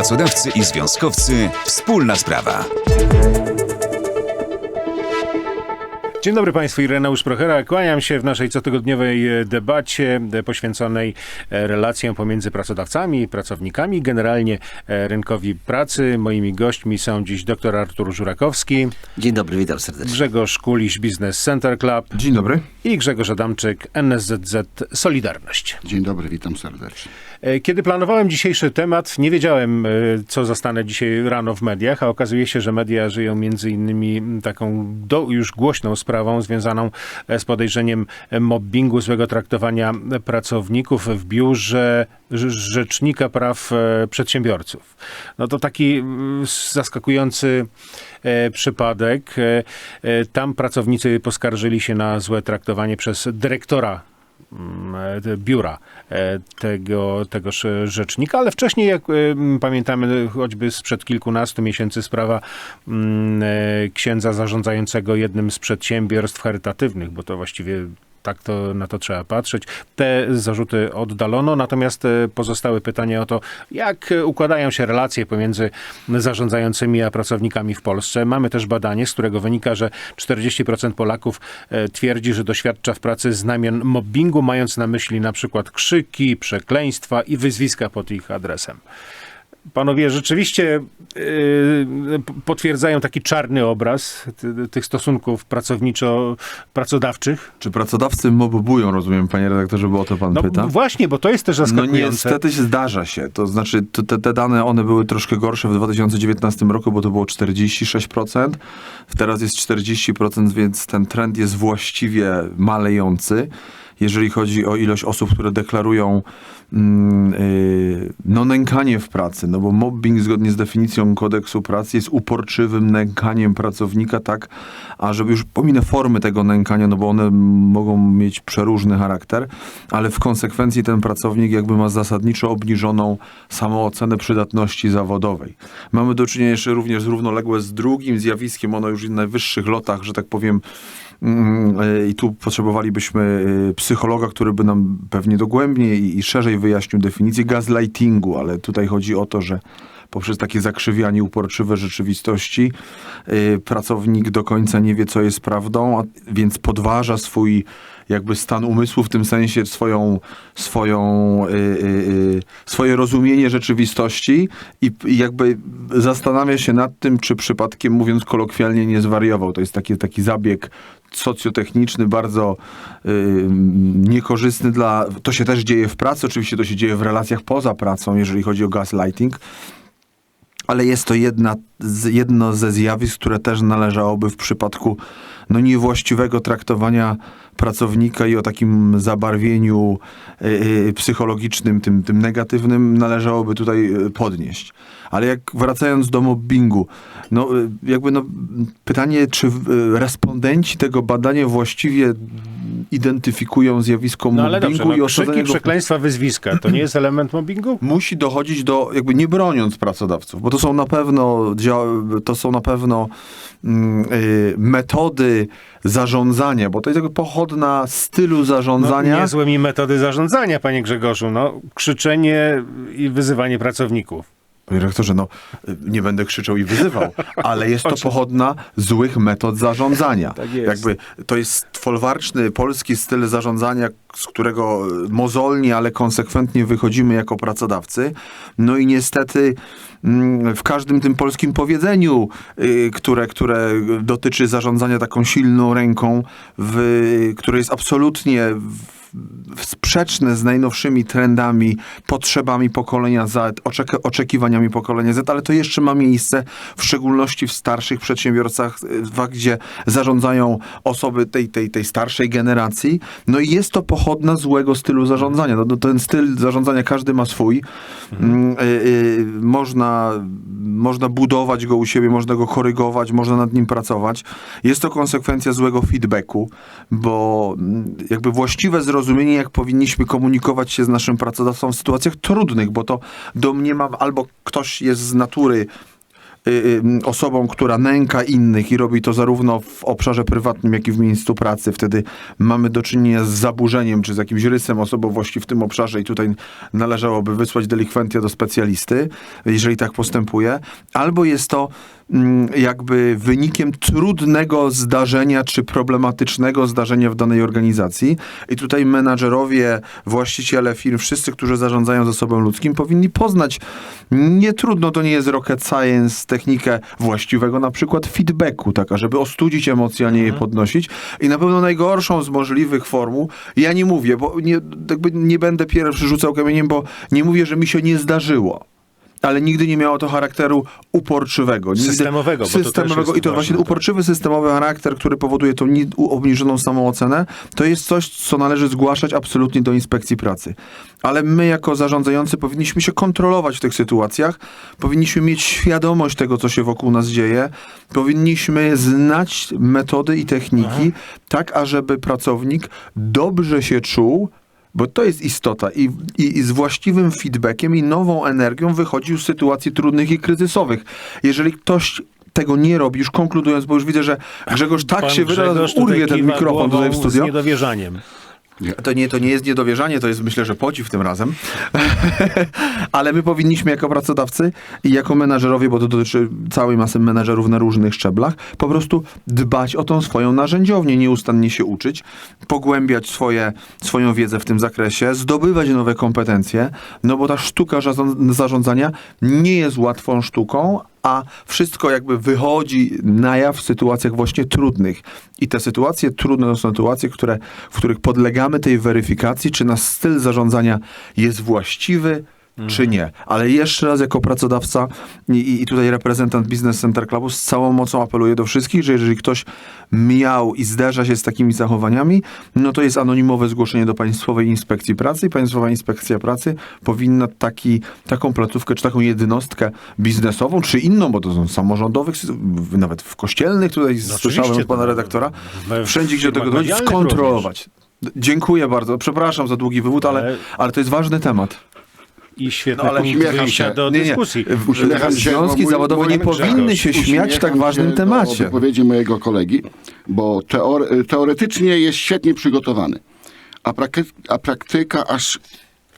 Pracodawcy i związkowcy wspólna sprawa. Dzień dobry Państwu, Ireneusz Prochera. Kłaniam się w naszej cotygodniowej e, debacie e, poświęconej e, relacjom pomiędzy pracodawcami i pracownikami, generalnie rynkowi pracy. Moimi gośćmi są dziś dr Artur Żurakowski, Dzień dobry, witam serdecznie. Grzegorz Kuliś, Business Center Club Dzień dobry. I Grzegorz Adamczyk, NSZZ Solidarność. Dzień dobry, witam serdecznie. E, Kiedy planowałem dzisiejszy temat, nie wiedziałem, e, co zostanę dzisiaj rano w mediach, a okazuje się, że media żyją między innymi taką do, już głośną sprawą związaną e, z podejrzeniem mobbingu, złego traktowania pracowników w biurze Rz- Rzecznika Praw e, Przedsiębiorców. No to taki zaskakujący e, przypadek. E, Tam pracownicy poskarżyli się na złe traktowanie przez dyrektora biura tego, tegoż rzecznika, ale wcześniej, jak pamiętamy choćby sprzed kilkunastu miesięcy, sprawa księdza zarządzającego jednym z przedsiębiorstw charytatywnych, bo to właściwie tak to, na to trzeba patrzeć. Te zarzuty oddalono, natomiast e, pozostały pytania o to, jak e, układają się relacje pomiędzy zarządzającymi a pracownikami w Polsce. Mamy też badanie, z którego wynika, że 40% Polaków e, twierdzi, że doświadcza w pracy znamion mobbingu, mając na myśli na przykład krzyki, przekleństwa i wyzwiska pod ich adresem. Panowie rzeczywiście yy, potwierdzają taki czarny obraz ty, tych stosunków pracowniczo-pracodawczych. Czy pracodawcy mobbują, rozumiem, panie redaktorze, bo o to pan No pyta? właśnie, bo to jest też No zaskakujące. niestety się zdarza się. To znaczy te, te dane, one były troszkę gorsze w 2019 roku, bo to było 46%. Teraz jest 40%, więc ten trend jest właściwie malejący. Jeżeli chodzi o ilość osób, które deklarują mm, yy, no, nękanie w pracy, no bo mobbing zgodnie z definicją kodeksu pracy jest uporczywym nękaniem pracownika, tak, a żeby już pominę formy tego nękania, no bo one mogą mieć przeróżny charakter, ale w konsekwencji ten pracownik jakby ma zasadniczo obniżoną samoocenę przydatności zawodowej. Mamy do czynienia jeszcze również równoległe z drugim zjawiskiem, ono już w najwyższych lotach, że tak powiem, Mm, y, I tu potrzebowalibyśmy y, psychologa, który by nam pewnie dogłębniej i, i szerzej wyjaśnił definicję gaslightingu, ale tutaj chodzi o to, że poprzez takie zakrzywianie uporczywe rzeczywistości y, pracownik do końca nie wie, co jest prawdą, a, więc podważa swój jakby stan umysłu, w tym sensie swoją, swoją, y, y, y, swoje rozumienie rzeczywistości i, i jakby zastanawia się nad tym, czy przypadkiem, mówiąc kolokwialnie, nie zwariował. To jest taki, taki zabieg socjotechniczny, bardzo y, niekorzystny dla... To się też dzieje w pracy, oczywiście to się dzieje w relacjach poza pracą, jeżeli chodzi o gaslighting, ale jest to jedna, jedno ze zjawisk, które też należałoby w przypadku no, niewłaściwego traktowania pracownika i o takim zabarwieniu y, y, psychologicznym, tym, tym negatywnym, należałoby tutaj y, podnieść. Ale jak wracając do mobbingu, no jakby no, pytanie, czy respondenci tego badania właściwie identyfikują zjawisko No ale mobbingu dobrze, i no, krzyki, go... przekleństwa, wyzwiska, to nie jest element mobbingu? musi dochodzić do, jakby nie broniąc pracodawców, bo to są na pewno, to są na pewno mm, y, metody zarządzania, bo to jest jakby pochodna stylu No, zarządzania. niezłe mi metody zarządzania, panie Grzegorzu. No, krzyczenie i wyzywanie pracowników. Panie rektorze, no nie będę krzyczał i wyzywał, ale jest to pochodna złych metod zarządzania. Tak jest. Jakby to jest folwarczny polski styl zarządzania, z którego y, mozolnie, ale konsekwentnie wychodzimy jako pracodawcy. No i niestety mm, w każdym tym polskim powiedzeniu, y, które, które dotyczy zarządzania taką silną ręką, w, które jest absolutnie w- sprzeczne z najnowszymi trendami, potrzebami pokolenia Z, oczek- oczekiwaniami pokolenia Z, ale to jeszcze ma miejsce w szczególności w starszych przedsiębiorcach, gdzie zarządzają osoby tej, tej, tej starszej generacji. No i jest to pochodna złego stylu zarządzania. No, no, ten styl zarządzania każdy ma swój. Mm, y, y, można, można budować go u siebie, można go korygować, można nad nim pracować. Jest to konsekwencja złego feedbacku, bo mm, jakby właściwe zrozumienie, jak powinniśmy komunikować się z naszym pracodawcą w sytuacjach trudnych, bo to domniemam, albo ktoś jest z natury osobą, która nęka innych i robi to zarówno w obszarze prywatnym, jak i w miejscu pracy, wtedy mamy do czynienia z zaburzeniem czy z jakimś rysem osobowości w tym obszarze i tutaj należałoby wysłać delikwentia do specjalisty, jeżeli tak postępuje. Albo jest to mm, jakby wynikiem trudnego zdarzenia czy problematycznego zdarzenia w danej organizacji. I tutaj menadżerowie, właściciele firm, wszyscy, którzy zarządzają zasobem ludzkim, powinni poznać, nie trudno, to nie jest rocket science, technikę właściwego na przykład feedbacku, taka, żeby ostudzić emocje, a nie je podnosić. I na pewno najgorszą z możliwych formuł, ja nie mówię, bo nie, jakby nie będę pierwszy rzucał kamieniem, bo nie mówię, że mi się nie zdarzyło. Ale nigdy nie miało to charakteru uporczywego. Nigdy, Systemowego, to Systemowego. jest I to właśnie tak. uporczywy systemowy charakter, który powoduje tą obniżoną samoocenę, to jest coś, co należy zgłaszać absolutnie do inspekcji pracy. Ale my, jako zarządzający, powinniśmy się kontrolować w tych sytuacjach, powinniśmy mieć świadomość tego, co się wokół nas dzieje, powinniśmy znać metody i techniki, tak, ażeby pracownik dobrze się czuł, bo to jest istota I, i, i z właściwym feedbackiem i nową energią wychodził z sytuacji trudnych i kryzysowych. Jeżeli ktoś tego nie robi, już konkludując, bo już widzę, że Grzegorz tak Pan się Grzegorz że urwie ten mikrofon tutaj w studio. Z niedowierzaniem. To nie, to nie jest niedowierzanie, to jest myślę, że podziw tym razem. Ale my powinniśmy jako pracodawcy i jako menadżerowie, bo to dotyczy całej masy menadżerów na różnych szczeblach, po prostu dbać o tą swoją narzędziownię, nieustannie się uczyć, pogłębiać swoje, swoją wiedzę w tym zakresie, zdobywać nowe kompetencje, no bo ta sztuka zarząd- zarządzania nie jest łatwą sztuką, a wszystko jakby wychodzi na jaw w sytuacjach właśnie trudnych. I te sytuacje trudne to są sytuacje, które, w których podlegamy tej weryfikacji, czy nasz styl zarządzania jest właściwy, czy nie. Ale jeszcze raz jako pracodawca i- i, tutaj reprezentant Business Center Clubu z całą mocą apeluję do wszystkich, że jeżeli ktoś miał i zderza się z takimi zachowaniami, no to jest anonimowe zgłoszenie do Państwowej Inspekcji Pracy i Państwowa Inspekcja Pracy powinna taki, taką placówkę, czy taką jednostkę biznesową, czy inną, bo to są samorządowych, nawet w kościelnych, tutaj No słyszałem od pana to- redaktora, wszędzie, gdzie do tego dochodzi, skontrolować. Dziękuję bardzo. Przepraszam za długi wywód, ale, Ale- ale to jest ważny temat. I świetny No, ale punkt uśmiecham wyjścia się. do Nie, nie. dyskusji. Uśmiecham się, bo Związki mój- zawodowe mój nie powinny się śmiać w Uśmiecham tak ważnym się Do temacie. wypowiedzi mojego kolegi, bo teor- teoretycznie jest świetnie przygotowany, a, praky- a praktyka aż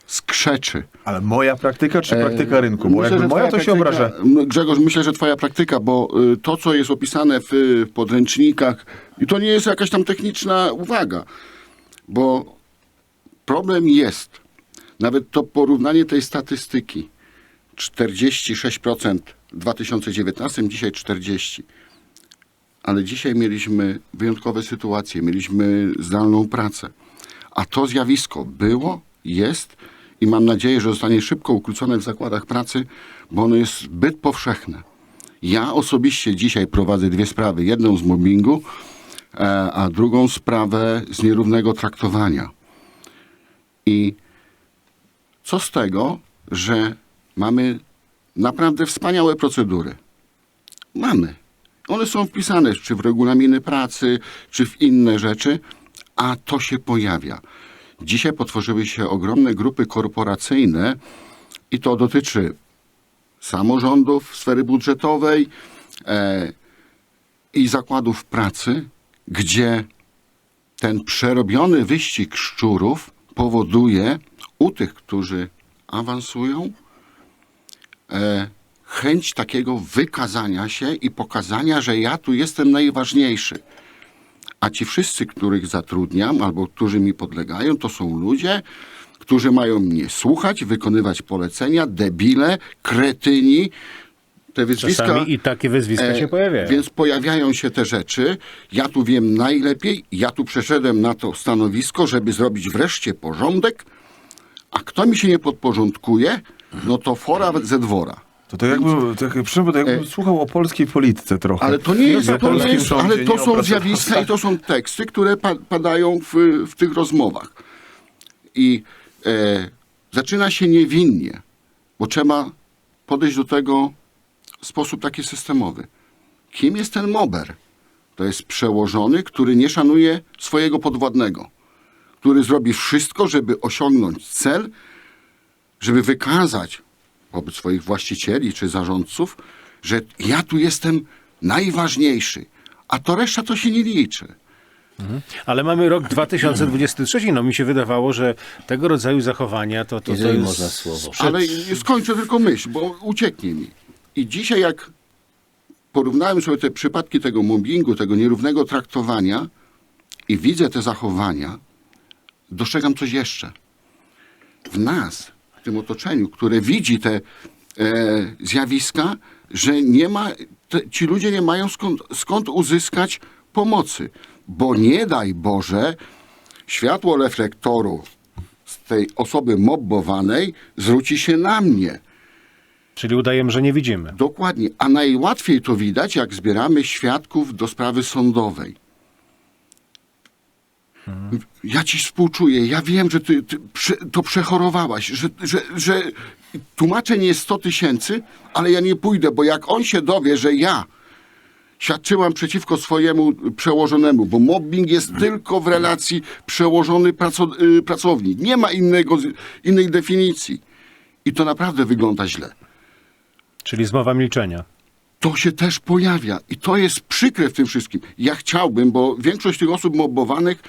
skrzeczy. Ale moja praktyka czy E, praktyka rynku? Bo myślę, jakby że moja, to twoja się praktyka- obraża. M, Grzegorz, myślę, że twoja praktyka, bo y, to, co jest opisane w y, podręcznikach, i to nie jest jakaś tam techniczna uwaga, bo problem jest, nawet to porównanie tej statystyki, 46% w 2019, dzisiaj 40%. Ale dzisiaj mieliśmy wyjątkowe sytuacje, mieliśmy zdalną pracę. A to zjawisko było, jest i mam nadzieję, że zostanie szybko ukrócone w zakładach pracy, bo ono jest zbyt powszechne. Ja osobiście dzisiaj prowadzę dwie sprawy. Jedną z mobbingu, e, a drugą sprawę z nierównego traktowania. I co z tego, że mamy naprawdę wspaniałe procedury? Mamy. One są wpisane czy w regulaminy pracy, czy w inne rzeczy, a to się pojawia. Dzisiaj potworzyły się ogromne grupy korporacyjne i to dotyczy samorządów, sfery budżetowej e, i zakładów pracy, gdzie ten przerobiony wyścig szczurów powoduje u tych, którzy awansują, e, chęć takiego wykazania się i pokazania, że ja tu jestem najważniejszy. A ci wszyscy, których zatrudniam albo którzy mi podlegają, to są ludzie, którzy mają mnie słuchać, wykonywać polecenia, debile, kretyni. Te wyzwiska, Czasami i takie wyzwiska E, się pojawiają. Więc pojawiają się te rzeczy. Ja tu wiem najlepiej, ja tu przeszedłem na to stanowisko, żeby zrobić wreszcie porządek, a kto mi się nie podporządkuje, no to fora ze dwora. To, to jakby, to, jak- przepraszam, to jakbym słuchał o polskiej polityce trochę. Ale to nie jest, Na to jest ale to są zjawiska i to są teksty, które pa, padają w, w tych rozmowach. I e, zaczyna się niewinnie, bo trzeba podejść do tego w sposób taki systemowy. Kim jest ten mober? To jest przełożony, który nie szanuje swojego podwładnego, który zrobi wszystko, żeby osiągnąć cel, żeby wykazać wobec swoich właścicieli czy zarządców, że ja tu jestem najważniejszy, a to reszta to się nie liczy. Ale mamy rok 2023, no mi się wydawało, że tego rodzaju zachowania to, to, to jest można słowo. sprzed- Ale skończę tylko myśl, bo ucieknie mi. I dzisiaj jak porównałem sobie te przypadki tego mobbingu, tego nierównego traktowania i widzę te zachowania, dostrzegam coś jeszcze. W nas, w tym otoczeniu, które widzi te e, zjawiska, że nie ma, te, ci ludzie nie mają skąd, skąd uzyskać pomocy. Bo nie daj Boże, światło reflektoru z tej osoby mobbowanej zwróci się na mnie. Czyli udajemy, że nie widzimy. Dokładnie. A najłatwiej to widać, jak zbieramy świadków do sprawy sądowej. Ja ci współczuję, ja wiem, że ty, ty prze, to przechorowałaś, że, że, że tłumaczeń jest 100 tysięcy, ale ja nie pójdę, bo jak on się dowie, że ja świadczyłam przeciwko swojemu przełożonemu, bo mobbing jest tylko w relacji przełożony praco, y, pracownik. Nie ma innego, innej definicji. I to naprawdę wygląda źle Czyli zmowa milczenia. to się też pojawia. I to jest przykre w tym wszystkim. Ja chciałbym, bo większość tych osób mobbowanych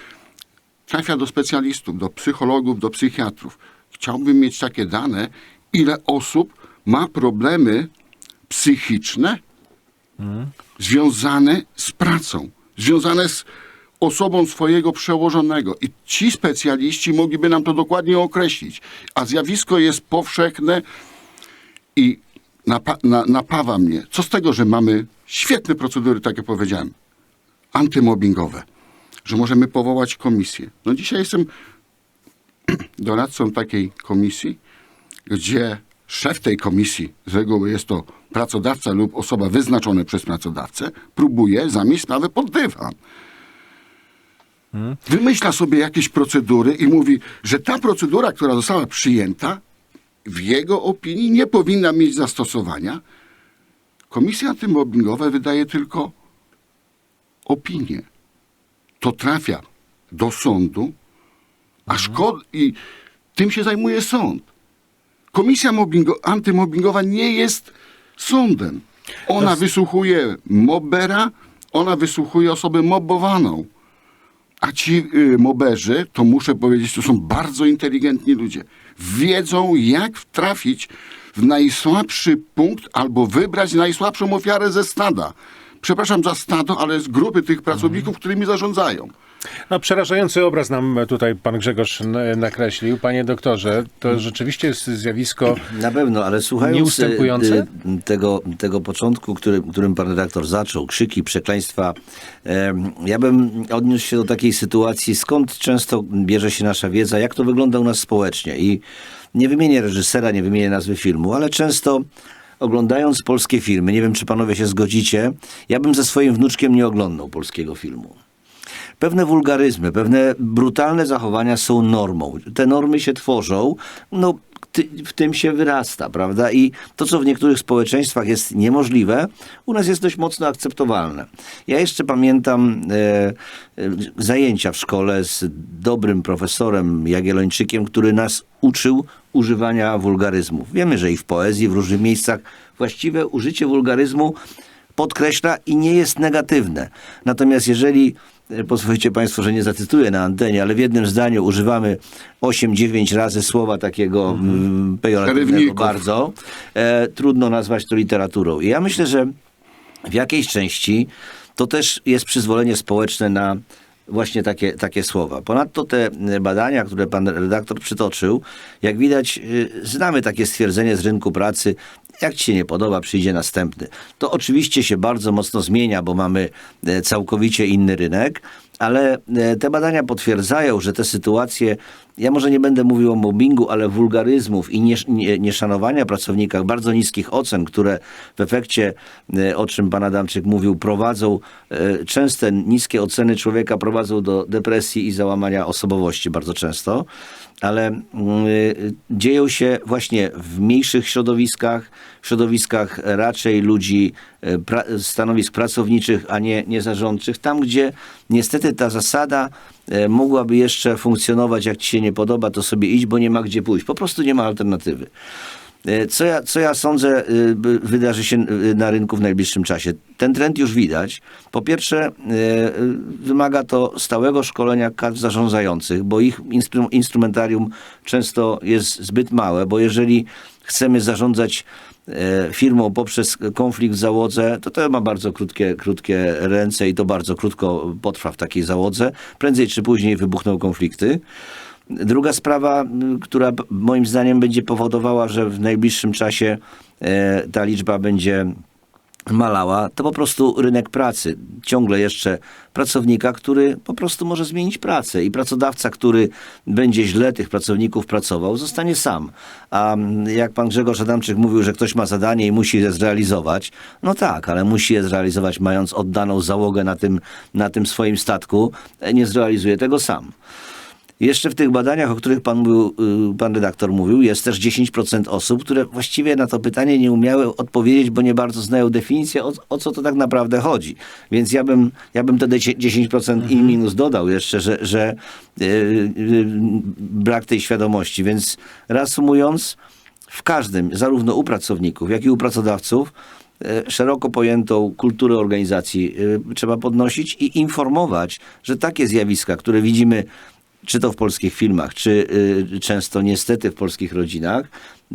trafia do specjalistów, do psychologów, do psychiatrów. Chciałbym mieć takie dane, ile osób ma problemy psychiczne związane z pracą, związane z osobą swojego przełożonego. I ci specjaliści mogliby nam to dokładnie określić. A zjawisko jest powszechne, i napa- na, napawa mnie. Co z tego, że mamy świetne procedury, tak jak powiedziałem, antymobbingowe, że możemy powołać komisję. No dzisiaj jestem doradcą takiej komisji, gdzie szef tej komisji, z reguły jest to pracodawca lub osoba wyznaczona przez pracodawcę, próbuje zamieść sprawę pod dywan. Wymyśla sobie jakieś procedury i mówi, że ta procedura, która została przyjęta, w jego opinii nie powinna mieć zastosowania. Komisja antymobbingowa wydaje tylko opinię. To trafia do sądu, a szkod i tym się zajmuje sąd. Komisja mobbingo, antymobbingowa nie jest sądem. Ona wysłuchuje mobbera, ona wysłuchuje osobę mobbowaną. A ci y, moberzy, to muszę powiedzieć, to są bardzo inteligentni ludzie. Wiedzą, jak trafić w najsłabszy punkt albo wybrać najsłabszą ofiarę ze stada. Przepraszam za stado, ale z grupy tych pracowników, którymi zarządzają. No, przerażający obraz nam tutaj pan Grzegorz nakreślił. Panie doktorze, to rzeczywiście jest zjawisko Na pewno, ale słuchając y, y, tego, tego początku, który, którym pan redaktor zaczął, krzyki, przekleństwa, ja bym odniósł się do takiej sytuacji, skąd często bierze się nasza wiedza, jak to wygląda u nas społecznie. I nie wymienię reżysera, nie wymienię nazwy filmu, ale często oglądając polskie filmy, nie wiem czy panowie się zgodzicie, ja bym ze swoim wnuczkiem nie oglądał polskiego filmu. Pewne wulgaryzmy, pewne brutalne zachowania są normą. Te normy się tworzą, no ty- w tym się wyrasta, prawda? I to, co w niektórych społeczeństwach jest niemożliwe, u nas jest dość mocno akceptowalne. Ja jeszcze pamiętam e, e, zajęcia w szkole z dobrym profesorem Jagiellończykiem, który nas uczył używania wulgaryzmów. Wiemy, że i w poezji, w różnych miejscach właściwe użycie wulgaryzmu podkreśla i nie jest negatywne. Natomiast jeżeli, pozwolicie Państwo, że nie zacytuję na antenie, ale w jednym zdaniu używamy 8-9 razy słowa takiego mm, pejoratywnego Przerywników. bardzo, e, trudno nazwać to literaturą. I ja myślę, że w jakiejś części to też jest przyzwolenie społeczne na właśnie takie, takie słowa. Ponadto te e, badania, które pan redaktor przytoczył, jak widać, y, znamy takie stwierdzenie z rynku pracy, jak ci się nie podoba, przyjdzie następny. To oczywiście się bardzo mocno zmienia, bo mamy e, całkowicie inny rynek, ale e, te badania potwierdzają, że te sytuacje, ja może nie będę mówił o mobbingu, ale wulgaryzmów i niesz- nie- nieszanowania pracownika, bardzo niskich ocen, które w efekcie, e, o czym pan Adamczyk mówił, prowadzą, częste niskie oceny człowieka prowadzą do depresji i załamania osobowości bardzo często, ale mm, y, dzieją się właśnie w mniejszych środowiskach, środowiskach raczej ludzi, e, pra, stanowisk pracowniczych, a nie, nie zarządczych, tam gdzie niestety ta zasada e, mogłaby jeszcze funkcjonować, jak ci się nie podoba, to sobie idź, bo nie ma gdzie pójść. Po prostu nie ma alternatywy. E, Co ja, co ja sądzę by- wydarzy się y, na rynku w najbliższym czasie? Ten trend już widać. Po pierwsze, wymaga to stałego szkolenia kadr zarządzających, bo ich instru- instrumentarium często jest zbyt małe, bo jeżeli chcemy zarządzać e, firmą poprzez konflikt w załodze, to to ma bardzo krótkie, krótkie ręce i to bardzo krótko potrwa w takiej załodze. Prędzej czy później wybuchną konflikty. Druga sprawa, która moim zdaniem będzie powodowała, że w najbliższym czasie e, ta liczba będzie malała, to po prostu rynek pracy. Ciągle jeszcze pracownika, który po prostu może zmienić pracę i pracodawca, który będzie źle tych pracowników pracował, zostanie sam. A jak pan Grzegorz Adamczyk mówił, że ktoś ma zadanie i musi je zrealizować, no tak, ale musi je zrealizować mając oddaną załogę na tym, na tym swoim statku, e, nie zrealizuje tego sam. Jeszcze w tych badaniach, o których pan, mówił, y, pan redaktor mówił, jest też 10% osób, które właściwie na to pytanie nie umiały odpowiedzieć, bo nie bardzo znają definicję, o, o co to tak naprawdę chodzi. Więc ja bym, ja bym te 10% i minus dodał jeszcze, że, że y, y, brak tej świadomości. Więc reasumując, w każdym, zarówno u pracowników, jak i u pracodawców, e, szeroko pojętą kulturę organizacji e, trzeba podnosić i informować, że takie zjawiska, które widzimy czy to w polskich filmach, czy y, często niestety w polskich rodzinach,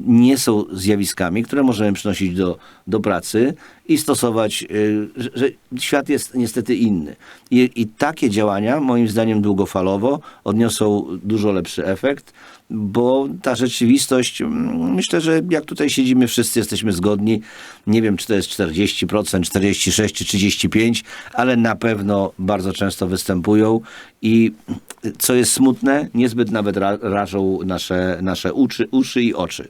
nie są zjawiskami, które możemy przynosić do, do pracy i stosować, y, że, świat jest niestety inny. I, I takie działania, moim zdaniem, długofalowo odniosą dużo lepszy efekt, bo ta rzeczywistość, mm, myślę, że jak tutaj siedzimy, wszyscy jesteśmy zgodni. Nie wiem, czy to jest 40%, 46 czy 35%, ale na pewno bardzo często występują i co jest smutne, niezbyt nawet ra, rażą nasze, nasze uszy, uszy i oczy.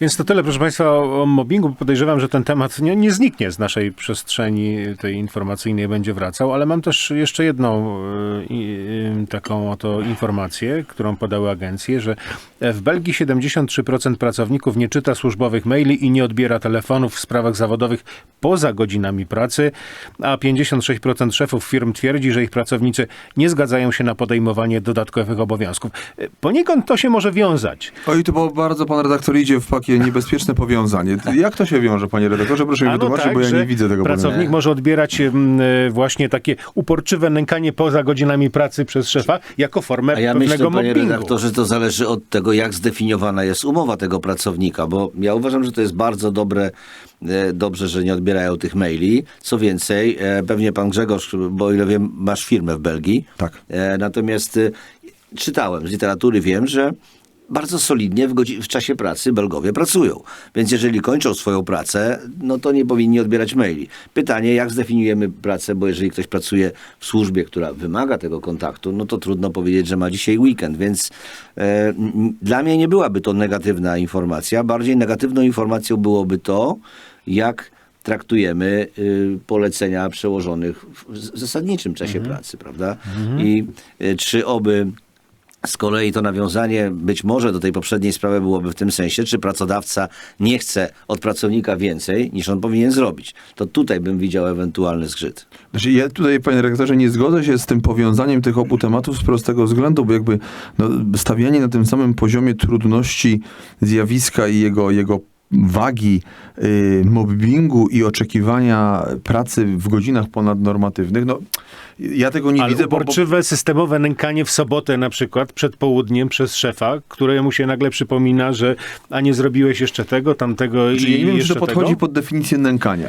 Więc to tyle, proszę Państwa, o, o mobbingu. Podejrzewam, że ten temat nie, nie zniknie z naszej przestrzeni tej informacyjnej, będzie wracał, ale mam też jeszcze jedną y, y, taką oto informację, którą podały agencje, że w Belgii 73% pracowników nie czyta służbowych maili i nie odbiera telefonów w sprawach zawodowych poza godzinami pracy, a 56% szefów firm twierdzi, że ich pracownicy nie zgadzają się na podejmowanie dodatkowych obowiązków. Y, Poniekąd to się może wiązać. Oj, to bo bardzo pan redaktor idzie w takie niebezpieczne powiązanie. Jak to się wiąże, panie redaktorze? Proszę mi no wytłumaczyć, tak, bo ja nie widzę tego Pracownik może odbierać e, właśnie takie uporczywe nękanie poza godzinami pracy przez szefa jako formę A ja pewnego myślę, panie mobbingu. redaktorze, to zależy od tego, jak zdefiniowana jest umowa tego pracownika, bo ja uważam, że to jest bardzo dobre, e, dobrze, że nie odbierają tych maili. Co więcej, e, pewnie pan Grzegorz, bo o ile wiem, masz firmę w Belgii. Tak. Natomiast czytałem z literatury, wiem, że bardzo solidnie w, w czasie pracy Belgowie pracują. Więc jeżeli kończą swoją pracę, no to nie powinni odbierać maili. Pytanie, jak zdefiniujemy pracę, bo jeżeli ktoś pracuje w służbie, która wymaga tego kontaktu, no to trudno powiedzieć, że ma dzisiaj weekend, więc e, dla mnie nie byłaby to negatywna informacja. Bardziej negatywną informacją byłoby to, jak traktujemy y, polecenia przełożonych w zasadniczym czasie pracy, prawda? I y, czy oby z kolei to nawiązanie być może do tej poprzedniej sprawy byłoby w tym sensie, czy pracodawca nie chce od pracownika więcej, niż on powinien zrobić. To tutaj bym widział ewentualny zgrzyt. Znaczy, ja tutaj, panie redaktorze, nie zgodzę się z tym powiązaniem tych obu tematów z prostego względu, bo jakby no, stawianie na tym samym poziomie trudności zjawiska i jego, jego wagi y, mobbingu i oczekiwania pracy w godzinach ponadnormatywnych, no ja tego nie Ale widzę, bo, bo uporczywe, systemowe nękanie w sobotę na przykład przed południem przez szefa, któremu się nagle przypomina, że a nie zrobiłeś jeszcze tego, tamtego i Czyli ja nie wiem, czy jeszcze to podchodzi tego? pod definicję nękania.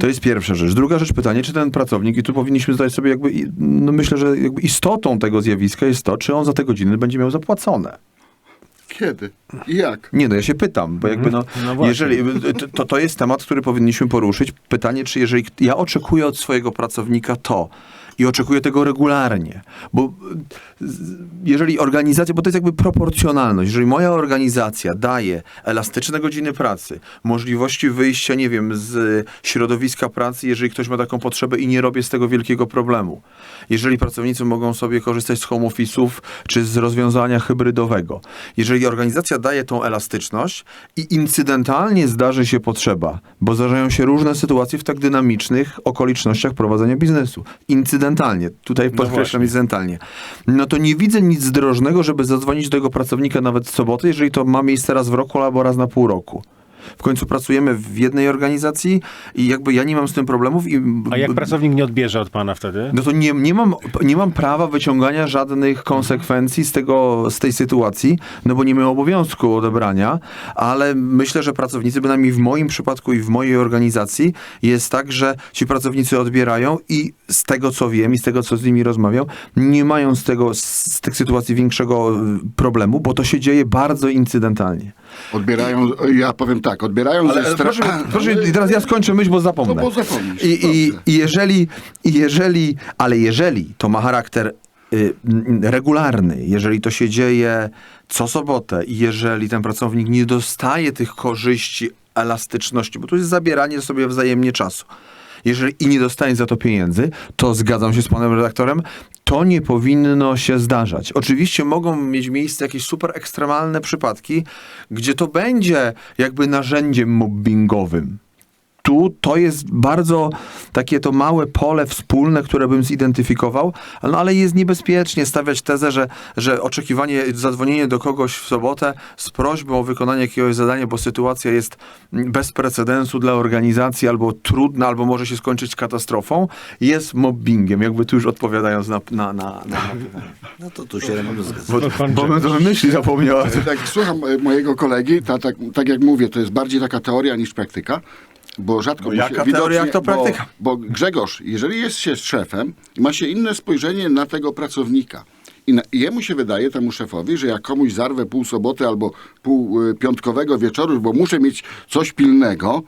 To jest pierwsza rzecz. Druga rzecz, pytanie, czy ten pracownik, i tu powinniśmy zadać sobie jakby, i- no myślę, że jakby istotą tego zjawiska jest to, czy on za te godziny będzie miał zapłacone. Kiedy? I jak? Nie, no ja się pytam, bo jakby no, No właśnie. jeżeli, to, to jest temat, który powinniśmy poruszyć. Pytanie, czy jeżeli ja oczekuję od swojego pracownika to i oczekuję tego regularnie, bo z- jeżeli organizacja, bo to jest jakby proporcjonalność, jeżeli moja organizacja daje elastyczne godziny pracy, możliwości wyjścia, nie wiem, z środowiska pracy, jeżeli ktoś ma taką potrzebę i nie robię z tego wielkiego problemu. Jeżeli pracownicy mogą sobie korzystać z home office'ów czy z rozwiązania hybrydowego. Jeżeli organizacja daje tą elastyczność i incydentalnie zdarzy się potrzeba, bo zdarzają się różne sytuacje w tak dynamicznych okolicznościach prowadzenia biznesu. Incydentalnie incydentalnie, tutaj podkreślam właśnie. incydentalnie, no to nie widzę nic zdrożnego, żeby zadzwonić do tego pracownika nawet w sobotę, jeżeli to ma miejsce raz w roku albo raz na pół roku. W końcu pracujemy w jednej organizacji i jakby ja nie mam z tym problemów. I A jak pracownik nie odbierze od pana wtedy? no to nie, nie, mam, nie mam prawa wyciągania żadnych konsekwencji z, tego, z tej sytuacji, no bo nie mam obowiązku odebrania, ale myślę, że pracownicy, bynajmniej w moim przypadku i w mojej organizacji, jest tak, że ci pracownicy odbierają i z tego, co wiem i z tego, co z nimi rozmawiam, nie mają z, tego, z tych sytuacji większego y, problemu, bo to się dzieje bardzo incydentalnie. Odbierają, ja powiem tak, odbierają Ale ze stra... proszę, proszę, i teraz ja skończę myśl, bo zapomnę. No bo zapomnisz, I, i. I jeżeli, i jeżeli, ale jeżeli to ma charakter y, regularny, jeżeli to się dzieje co sobotę i jeżeli ten pracownik nie dostaje tych korzyści elastyczności, bo to jest zabieranie sobie wzajemnie czasu. Jeżeli i nie dostaje za to pieniędzy, to zgadzam się z panem redaktorem, to nie powinno się zdarzać. Oczywiście mogą mieć miejsce jakieś super ekstremalne przypadki, gdzie to będzie jakby narzędziem mobbingowym tu to jest bardzo takie to małe pole wspólne, które bym zidentyfikował, no ale jest niebezpiecznie stawiać tezę, że, że oczekiwanie, zadzwonienie do kogoś w sobotę z prośbą o wykonanie jakiegoś zadania, bo sytuacja jest bez precedensu dla organizacji, albo trudna, albo może się skończyć katastrofą, jest mobbingiem, jakby tu już odpowiadając na, na, na, na. No to tu się Remigiusz zgadza. Bo, bo bym to myśli zapomniał. Tak, słucham e, mojego kolegi, ta, tak, tak jak mówię, to jest bardziej taka teoria niż praktyka, bo rzadko No mu jaka się, teoria, jak to praktyka? Bo, bo Grzegorz, jeżeli jest się szefem, ma się inne spojrzenie na tego pracownika. I, na, jemu się wydaje, temu szefowi, że jak komuś zarwę pół soboty albo pół y, piątkowego wieczoru, bo muszę mieć coś pilnego,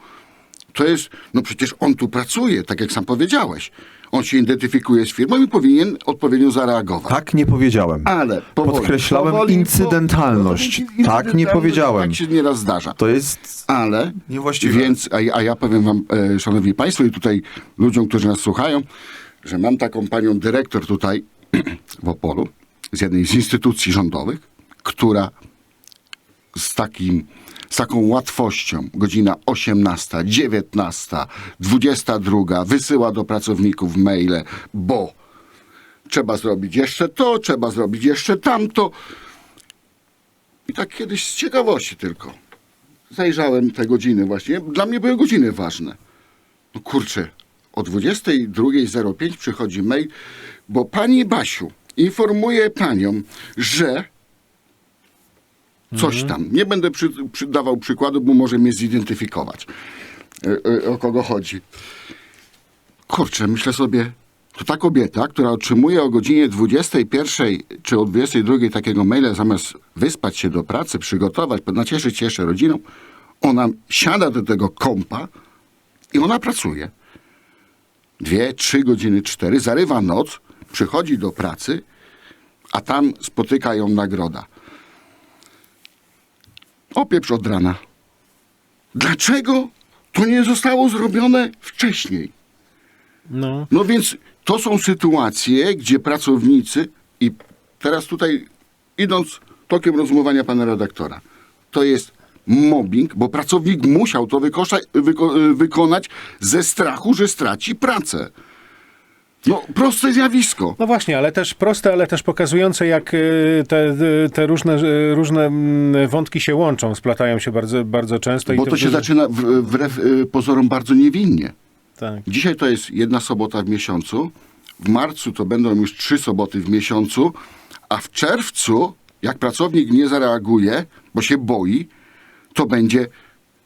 to jest, no przecież on tu pracuje, tak jak sam powiedziałeś. On się identyfikuje z firmą i powinien odpowiednio zareagować. Tak nie powiedziałem. Ale powoli, Podkreślałem powoli, incydentalność. powoli, Tak nie powiedziałem. Tak się nieraz zdarza. To jest Ale, Niewłaściwe. więc, a, ja- a ja powiem wam, e, szanowni państwo i tutaj ludziom, którzy nas słuchają, że mam taką panią dyrektor tutaj w Opolu, z jednej z instytucji rządowych, która z takim taką łatwością, godzina 18, 19, 22, wysyła do pracowników maile, bo trzeba zrobić jeszcze to, trzeba zrobić jeszcze tamto. I tak kiedyś z ciekawości tylko zajrzałem te godziny właśnie. Dla mnie były godziny ważne. No kurczę, o 22.05 przychodzi mail, bo pani Basiu informuje panią, że coś tam. Nie będę przy, przydawał przykładu, bo może mnie zidentyfikować, e, e, o kogo chodzi. Kurczę, myślę sobie, to ta kobieta, która otrzymuje o godzinie 21 czy o 22 takiego maila, zamiast wyspać się do pracy, przygotować, nacieszyć się jeszcze rodziną, ona siada do tego kompa i ona pracuje. Dwie, trzy godziny, cztery, zarywa noc, przychodzi do pracy, a tam spotyka ją nagroda. Opieprz od rana. Dlaczego to nie zostało zrobione wcześniej? No. No więc to są sytuacje, gdzie pracownicy, i teraz tutaj idąc tokiem rozumowania pana redaktora, to jest mobbing, bo pracownik musiał to wyko, wykonać ze strachu, że straci pracę. No, proste zjawisko. No właśnie, ale też proste, ale też pokazujące, jak y, te, te różne, y, różne mm, wątki się łączą, splatają się bardzo, bardzo często. i Bo to się duży- zaczyna wbrew y, pozorom bardzo niewinnie. Tak. Dzisiaj to jest jedna sobota w miesiącu, w marcu to będą już trzy soboty w miesiącu, a w czerwcu, jak pracownik nie zareaguje, bo się boi, to będzie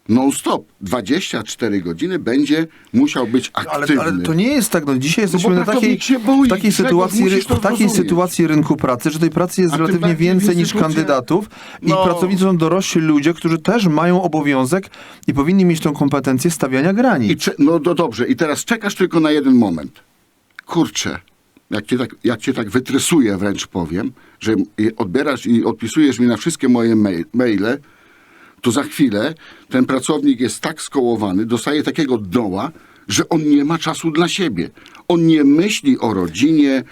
non-stop. 24 godziny będzie musiał być Ale, aktywny. ale to nie jest tak. No, dzisiaj jesteśmy bo na takiej, boi, w takiej, sytuacji, w takiej sytuacji rynku pracy, że tej pracy jest A relatywnie więcej niż kandydatów i No. pracownicy są dorośli ludzie, którzy też mają obowiązek i powinni mieć tą kompetencję stawiania granic. I no to dobrze, i teraz czekasz tylko na jeden moment. Kurczę, jak cię tak, jak cię tak wytresuję wręcz powiem, że i odbierasz i odpisujesz mi na wszystkie moje mail, maile, to za chwilę ten pracownik jest tak skołowany, dostaje takiego doła, że on nie ma czasu dla siebie. On nie myśli o rodzinie,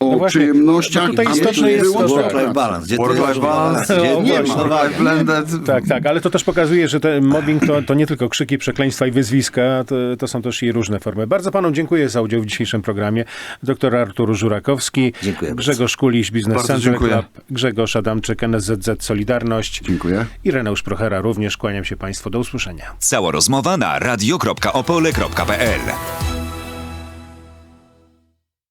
o No właśnie, przyjemnościach, no tutaj a istotne nie jest to, tak. Work-life balance. Gdzie Work-life balance, Gdzie No, nie właśnie. ma. Blended. Tak, tak, ale to też pokazuje, że ten mobbing to, to nie tylko krzyki, przekleństwa i wyzwiska, to, to są też i różne formy. Bardzo panom dziękuję za udział w dzisiejszym programie. Doktor Artur Żurakowski, Dziękuję bardzo. Grzegorz Kuliś, Business Bardzo Central. Club, Grzegorz Adamczyk, NSZZ Solidarność Dziękuję. i Reneusz Prochera również. Kłaniam się Państwu. Do usłyszenia. Cała rozmowa na radio.opole.pl